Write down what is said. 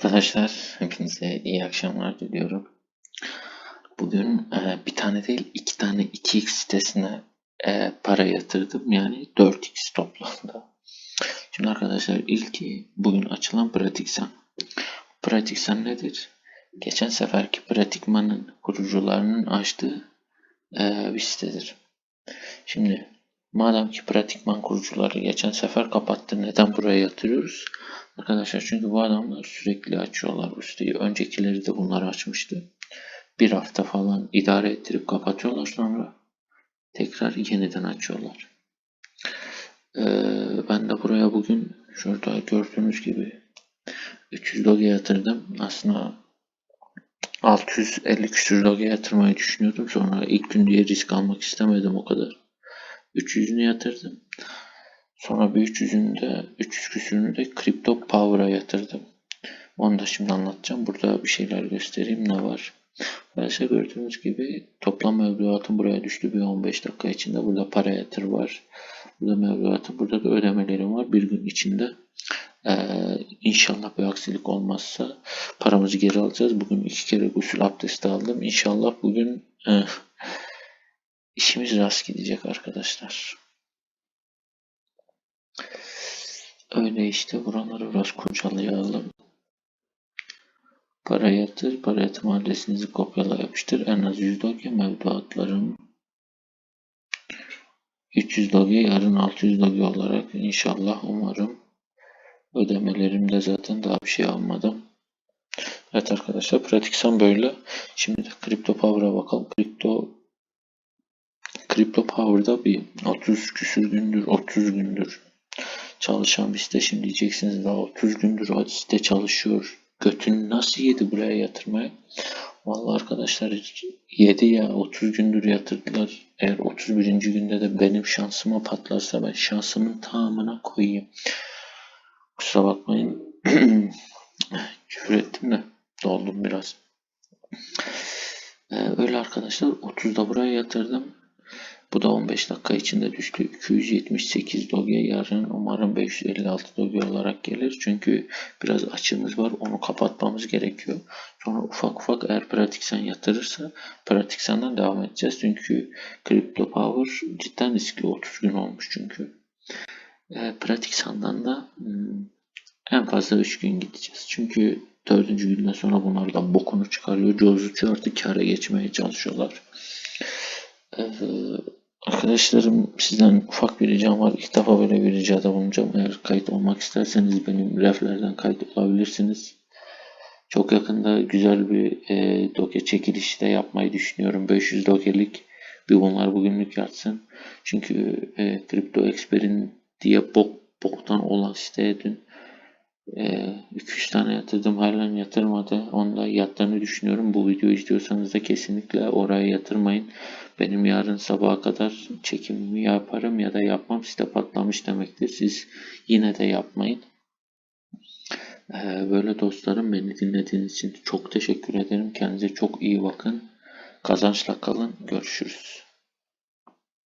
Arkadaşlar hepinize iyi akşamlar diliyorum. Bugün e, bir tane değil iki tane 2x sitesine e, para yatırdım. Yani 4x toplamda. Şimdi arkadaşlar ilki bugün açılan Pratiksan. Pratiksan nedir? Geçen seferki Pratikman'ın kurucularının açtığı e, bir sitedir. Şimdi madem ki Pratikman kurucuları geçen sefer kapattı neden buraya yatırıyoruz? Arkadaşlar çünkü bu adamlar sürekli açıyorlar bu. Öncekileri de bunları açmıştı. Bir hafta falan idare ettirip kapatıyorlar sonra tekrar yeniden açıyorlar. Ee, ben de buraya bugün şurada gördüğünüz gibi 300 doge yatırdım. Aslında 650 küsür doge yatırmayı düşünüyordum. Sonra ilk gün diye risk almak istemedim o kadar. 300'ünü yatırdım. Sonra bir 300'ünü de 300 küsürünü de Crypto Power'a yatırdım. Onu da şimdi anlatacağım. Burada bir şeyler göstereyim ne var. Arkadaşlar gördüğünüz gibi toplam mevduatım buraya düştü. Bir 15 dakika içinde burada para yatır var. Burada mevduatım, burada da ödemelerim var. Bir gün içinde ee, inşallah bir aksilik olmazsa paramızı geri alacağız. Bugün iki kere gusül abdesti aldım. İnşallah bugün e, işimiz rast gidecek arkadaşlar. Öyle işte buraları biraz kurcalayalım. Para yatır, para yatırma adresinizi kopyala yapıştır. En az 100 doge mevduatlarım 300 doge yarın 600 doge olarak inşallah umarım ödemelerimde zaten daha bir şey almadım. Evet arkadaşlar pratiksen böyle. Şimdi de Crypto Power'a bakalım. Crypto Crypto Power'da bir 30 küsür gündür 30 gündür çalışan bir site. Şimdi diyeceksiniz daha 30 gündür o site çalışıyor. Götünü nasıl yedi buraya yatırmaya? Vallahi arkadaşlar yedi ya 30 gündür yatırdılar. Eğer 31. günde de benim şansıma patlarsa ben şansımın tamamına koyayım. Kusura bakmayın. Küfür ettim de doldum biraz. Ee, öyle arkadaşlar 30'da buraya yatırdım. Bu da 15 dakika içinde düştü. 278 doge yarın umarım 556 doge olarak gelir. Çünkü biraz açığımız var. Onu kapatmamız gerekiyor. Sonra ufak ufak eğer pratiksen yatırırsa pratiksenden devam edeceğiz. Çünkü Crypto Power cidden riskli 30 gün olmuş çünkü. E, pratiksandan da hmm, en fazla 3 gün gideceğiz. Çünkü dördüncü günden sonra bunlardan bokunu çıkarıyor. Cozucu artık kâra geçmeye çalışıyorlar. Ee, Arkadaşlarım sizden ufak bir ricam var. İlk defa böyle bir ricada bulunacağım. Eğer kayıt olmak isterseniz benim reflerden kayıt olabilirsiniz. Çok yakında güzel bir e, doke çekilişi de yapmayı düşünüyorum. 500 dokelik bir bunlar bugünlük yatsın. Çünkü e, Crypto Expert'in diye bok boktan olan siteye dün 2-3 e, tane yatırdım halen yatırmadı. Onda yattığını düşünüyorum. Bu videoyu izliyorsanız da kesinlikle oraya yatırmayın. Benim yarın sabaha kadar çekimimi yaparım ya da yapmam site patlamış demektir. Siz yine de yapmayın. E, böyle dostlarım beni dinlediğiniz için çok teşekkür ederim. Kendinize çok iyi bakın. Kazançla kalın. Görüşürüz.